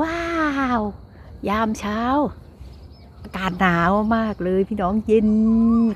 ว้าว ยามเช้า อากาศหนาวมากเลยพี่น้องเย็น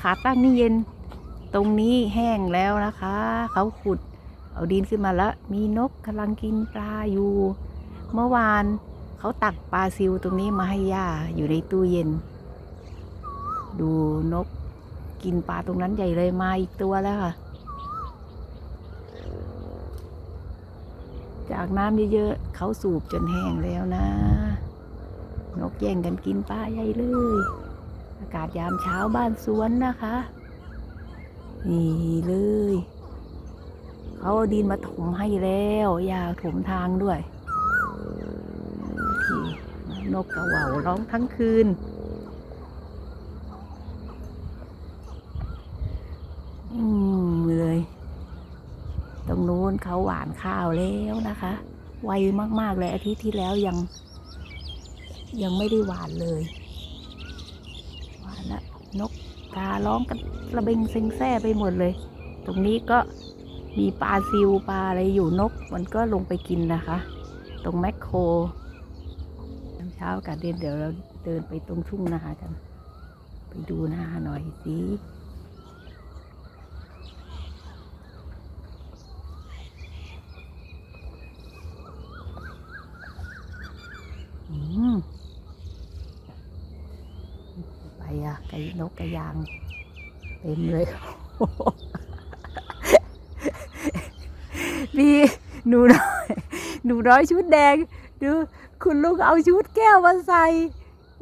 ขาตั้งนี่เย็น ตรงนี้แห้งแล้วนะคะ เขาขุด เอาดินขึ้นมาแล้ว มีนกกำลังกินปลาอยู่ เมื่อวานเขาตักปลาซิวตรงนี้มาให้ย่าอยู่ในตู้เย็น ดูนกกินปลาตรงนั้นใหญ่เลยมาอีกตัวแล้วค่ะ จากน้ำเยอะๆเขาสูบจนแห้งแล้วนะ นกแย่งกันกินปลาใหญ่เลย อากาศยามเช้าบ้านสวนนะคะ นี่เลย เขาเอาดินมาถมให้แล้วอย่าถมทางด้วยนกกระว่าร้องทั้งคืน อืม ตรงนู้นเขาหวานข้าวแล้วนะคะ ไวมากๆเลยอาทิตย์ที่แล้วยัง ยังไม่ได้หวานเลย หวานละนกการ้องกันระเบงเซ็งแซ่ไปหมดเลย ตรงนี้ก็มีปลาซิวปลาอะไรอยู่นก มันก็ลงไปกินนะคะ ตรงแมคโครเช้ากับเดินเดี๋ยวเราเดินไปตรงทุ่งนากัน ไปดูนาหน่อยสิ อืมไปอะไก่ นกกระยางเต็มเลยมีหนูน้อยหนูน้อยชุดแดง ดูคุณลุงเอาชุดแก้วมาใส่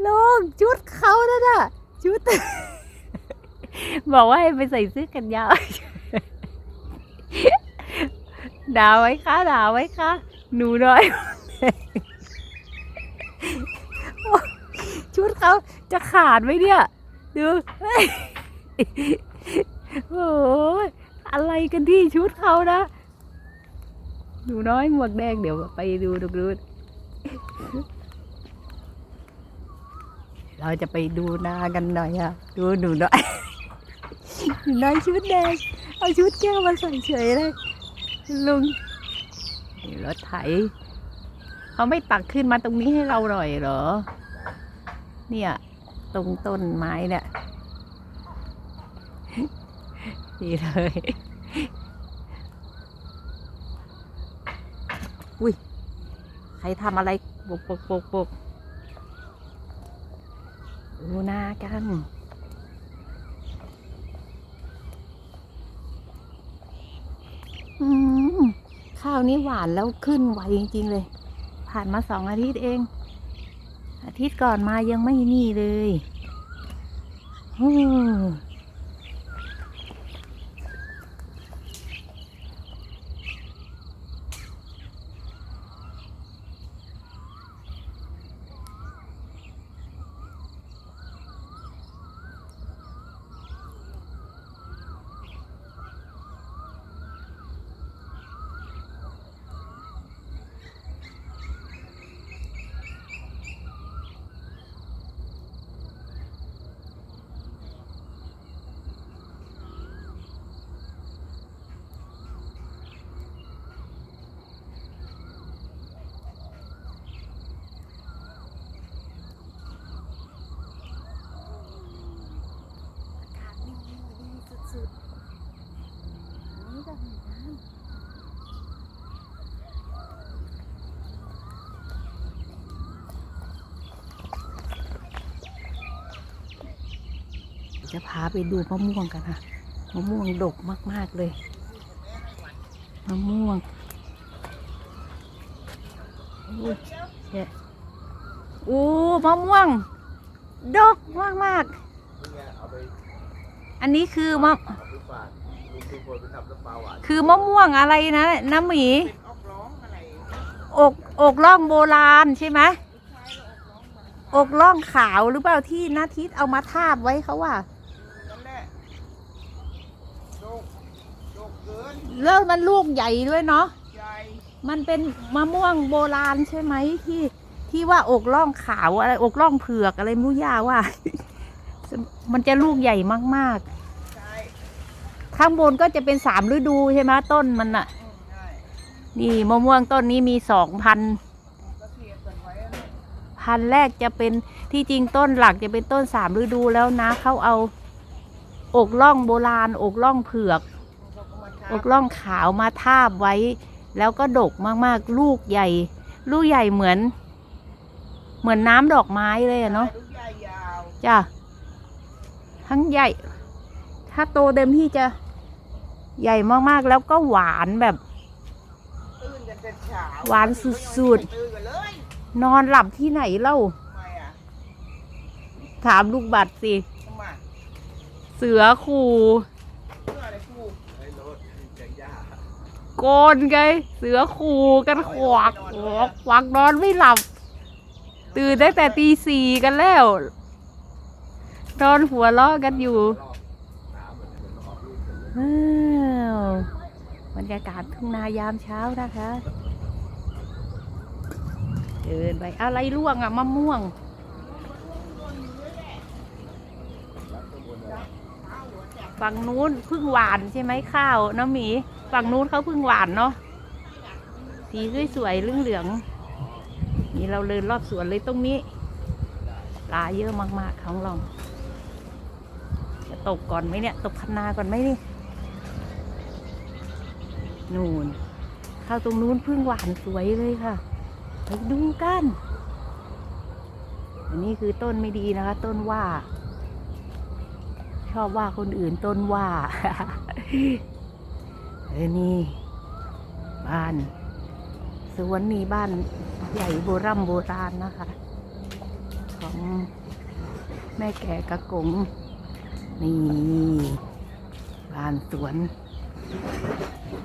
ลุงชุดเขานั่นน่ะชุด บอกว่าให้ไปใส่เสื้อกันยาวดาวไว้คะดาวไว้คะหนูน้อย ชุดเขาจะขาดไหมเนี่ย ดูเฮ้ยโอ้ยอะไรกันที่ชุดเขานะหนูน้อยหมวกแดงเดี๋ยวไปดูดูดูเราจะไปดูนากันหน่อยอะดูหนูน้อยหนูน้อยชุดแดงเอาชุดแก้วมาใส่เฉยเลยลุงรถไถเขาไม่ตักขึ้นมาตรงนี้ให้เราหน่อยเหรอ เนี่ย ตรงต้นไม้เนี่ยนี่เลยอุ้ยใครทำอะไรปกปกปกปกดูหน้ากันข้าวนี้หวานแล้วขึ้นไวจริง ๆ เลย ผ่านมาสองอาทิตย์เอง อาทิตย์ก่อนมายังไม่นี่เลยอ จะพาไปดูมะม่วงกันค่ะมะม่วงดกมากๆเลยมะม่วงอุ้เนี่ยอู้มะม่วง ดกมากๆอันนี้คือมะคือมะม่วงอะไรนะน้ำหมีเป็นอกองอะไรอกอกล่องโบราณใช่ไหมอกล่องขาวหรือเปล่าที่นาทิตเอามาทาบไว้เขาว่า นั่นแหละโดกโด กเกินเลิกมันลูกใหญ่ด้วยเนาะใหญ่มันเป็นมะม่วงโบราณใช่ไหมที่ที่ว่าอกล่องขาวอะไรอกล่องเผือกอะไรไมุย่าว่า มันจะลูกใหญ่มากใช่ๆข้างบนก็จะเป็นสามฤดูใช่ไหมต้นมันน่ะนี่มะม่วงต้นนี้มีสองพันพันแรกจะเป็นที่จริงต้นหลักจะเป็นต้นสามฤดูแล้วนะเขาเอาอกล่องโบราณอกล่องเผือก อกล่องขาวมาทาบไว้ แล้วก็ดกมากๆ ลูกใหญ่ ลูกใหญ่เหมือน เหมือนน้ำดอกไม้เลยอะเนาะจ้ะทั้งใหญ่ ถ้าโตเต็มที่จะใหญ่มากๆ แล้วก็หวานแบบ หวานสุดๆนนอนหลับที่ไหนเล่า ถามลูกบัตรสิ เสือขู่ เพื่ออะไรกู ไอ้รถเสียงยา โกนไง เสือขู่กันขวักขวักขวักนอนไม่หลับ ตื่นตั้แต่ตีสี่กันแล้ว นอนหัวล้อกันอยู่รอบน้ำมันเหมือนออกลูกกันเลยอ้าวบรรยากาศทุ่งนายามเช้านะคะ เดินไปอะไรร่วงอะมะม่วงฝั่งนู้นเพึ่งหวานใช่ไหมข้าวน้ำหมี ฝั่งนู้นเขาเพึ่งหวานเนาะสีสวยๆเหลืองๆนี่เราเดินรอบสวนเลยตรงนี้ปลาเยอะมากๆของเราจะตกก่อนไหมเนี่ย ตกคันนาก่อนไหมนี่นู่นเข้าตรงนู้นพึ่งหวานสวยเลยค่ะไปดูกัน อันนี้คือต้นไม่ดีนะคะ ต้นว่า ชอบว่าคนอื่นต้นว่า เออนี่ บ้าน สวนนี่บ้านใหญ่โบรำโบราณนะคะ ของแม่แก่กะกง นี่บ้านสวน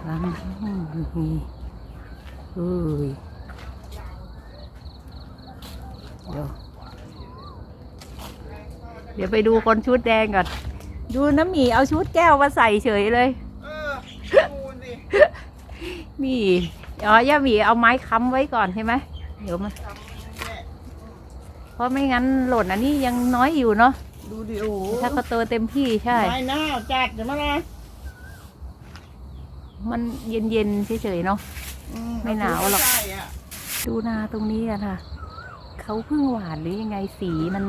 หลังนี่เอ้ยเดี๋ยวเดี๋ยวไปดูคนชุดแดงก่อน ดูน้ำหมีเอาชุดแก้วมาใส่เฉยเลย นี่อ๋อย่าหมีเอาไม้ค้ำไว้ก่อนใช่ไหมเดี๋ยวมันทำแม่เพราะไม่งั้นหล่นอันนี้ยังน้อยอยู่เนาะดูดิโอ้โหถ้าเขาโตเต็มที่ใช่ ไม่น่าจัดเดี๋ยวมาละมันเย็นๆเฉยๆเนาะ อืไม่หนาวหรอกใช่ะดูนาตรงนี้อะค่ะ เขาเพิ่งหวานหรือยังไงสีมัน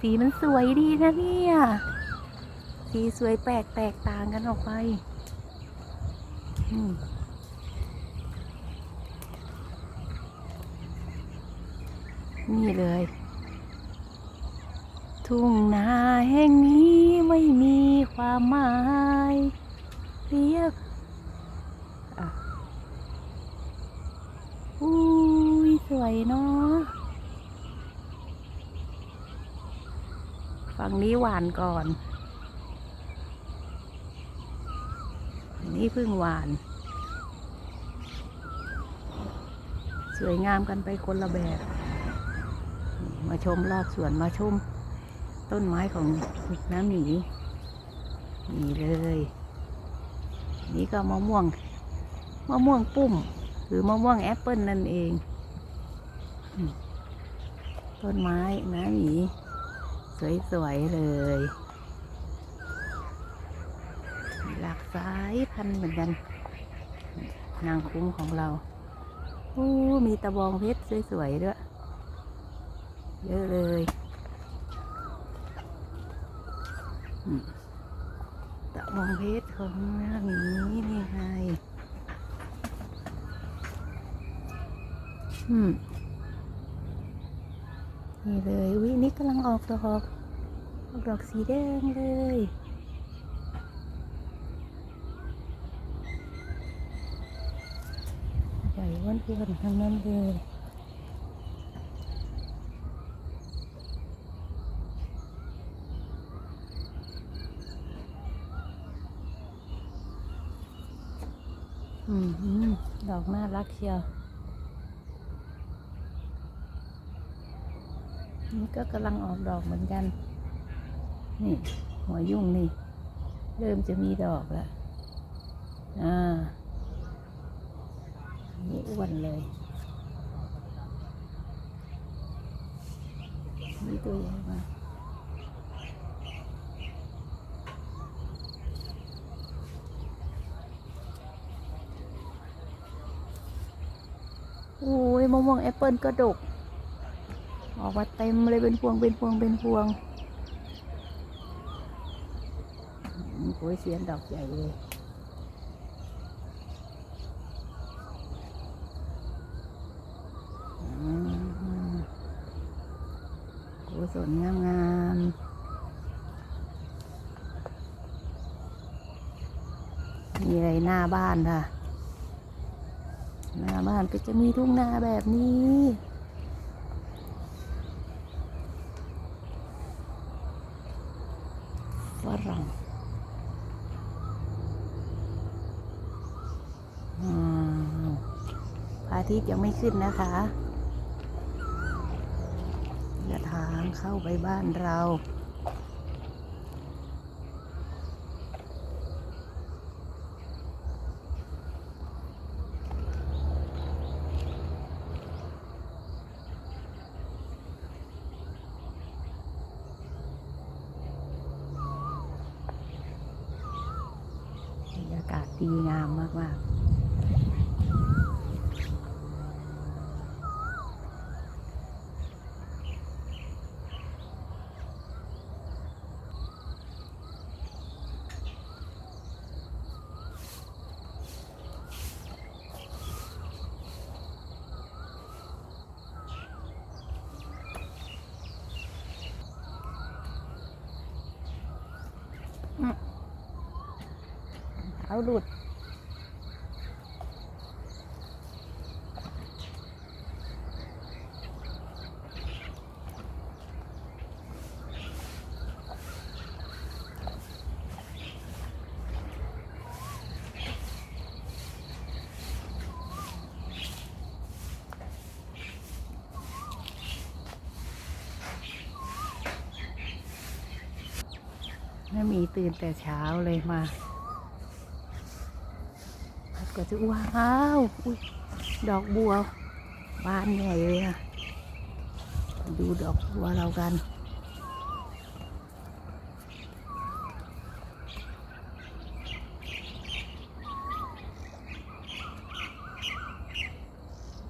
สีมันสวยดีนะเนี่ย สีสวยแปลกแตกต่างกันออกไปอืม นี่เลย ทุ่งนาแห่งนี้ไม่มีความหมายเรียกอะอุ้ยสวยเนาะฝั่งนี้หวานก่อนนนี้เพิ่งหวาน สวยงามกันไปคนละแบบ มาชมรอบสวนมาชมต้นไม้ของน้ำหมีนี่เลย นี่ก็มะม่วงมะม่วงปุ้ม หรือมะม่วงแอปเปิลนั่นเอง ต้นไม้น้ำหมีสวยๆเลยหลากสายพันธุ์เหมือนกันนางคุ้มของเรา โอ้ มีตะบองเพชรสวยๆด้วย เยอะเลยตะบองเพชรของนาหมีนี่ไงนี่เลยวินี่กำลังออกดอกออกดอกสีแดงเลยใหญ่อ้วนเพื่อนทั้งนั้นเลย อืมหืม ดอกน่ารักเชียวนี่ก็กำลังออกดอกเหมือนกัน นี่ หัวยุ่งนี่ เริ่มจะมีดอกแล้วอ่านี่อ้วนเลย นี่ตัวใหญ่มาก โอ้ยมะม่วงแอปเปิลก็ดก ออกมาเต็มเลยเป็นพวงเป็นพวงเป็นพวงโอ้ยเสียนดอกใหญ่เลยอืมกุศลงามงามมีอะไรหน้าบ้านค่ะ หน้าบ้านก็จะมีทุ่งนาแบบนี้ฝรั่งพระอาทิตย์ยังไม่ขึ้นนะคะจะทางเข้าไปบ้านเรา บรรยากาศ ดีงามมากๆอืมเอาหลุด ม่มีตื่นแต่เช้าเลยมาก็จะว้าวอุ๊ยดอกบัวบานใหญ่เลยอะดูดอกบัวเรากัน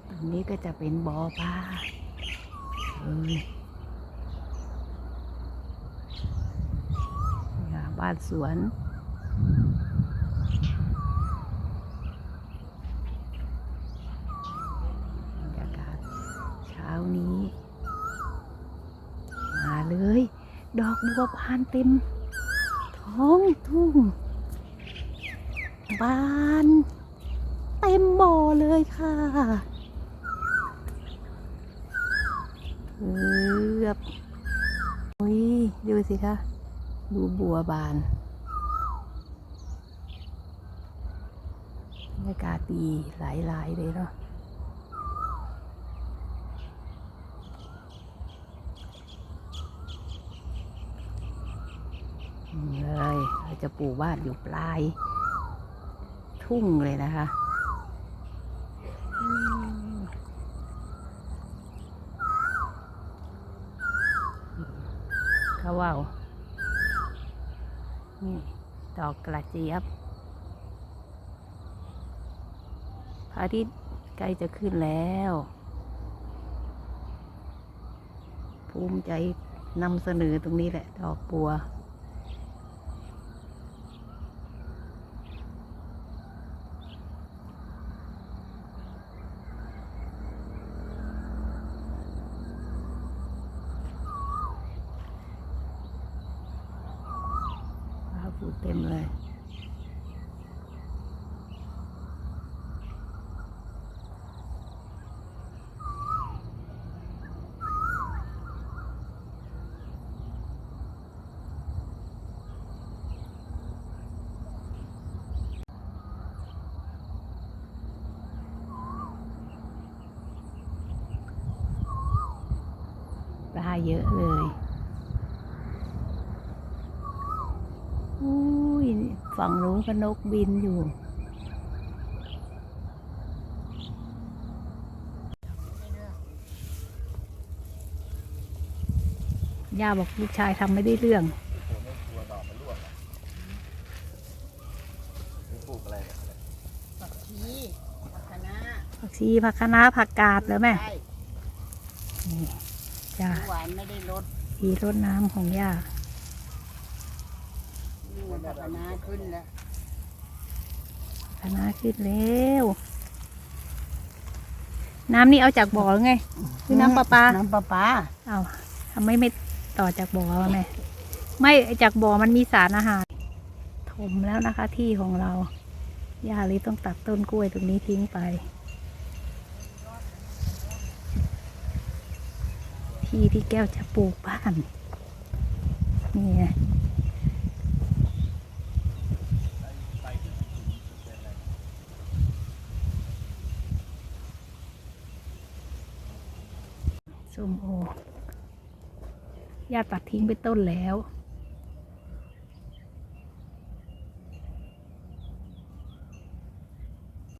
ตรงนี้ก็จะเป็นบ่อปลาเอ้ย ค่ะ บ้านสวน บรรยากาศเช้านี้ มาเลย ดอกบัวบานเต็ม ท้องทุ่งบานเต็มบ่อเลยค่ะเกือบอุ้ยดูสิคะ ดูบัวบานบรรยากาศดีหลาย ๆ เลยเนาะนี่เลยเราจะปลูกบ้านอยู่ปลาย ทุ่งเลยนะคะเขาว่าวนี่ ดอกกระเจี๊ยบพระอาทิตย์ใกล้จะขึ้นแล้ว ภูมิใจนำเสนอตรงนี้แหละ ดอกบัว ฟ้าผู เต็มเลยปลาเยอะเลย อุ้ย ฝั่งนู้นก็นกบินอยู่ ย่าบอกลูกชายทำไม่ได้เรื่องผมไม่กลัวดอกมันร่วงอะนี่ปลูกอะไรเนี่ยผักชีผักคะน้าผักชีผักคะน้าผักกาดเหรอแม่ใช่นี่จ้ะหวานไม่ได้ลด ทีรดน้ำของย่านี่มัน พัฒนาขึ้นแล้วคณะขึ้นแล้วน้ำนี่เอาจากบ่อหรือไงคือน้ำประปาน้ำประปาเอาทำไมไม่ต่อจากบ่อวะแม่ไม่จากบ่อมันมีสารอาหาร ถมแล้วนะคะ ที่ของเราย่าเลยต้องตัดต้นกล้วยตรงนี้ทิ้งไป ที่ที่แก้วจะปลูกบ้านนี่ไงส้มโอ ย่าตัดทิ้งไปต้นแล้ว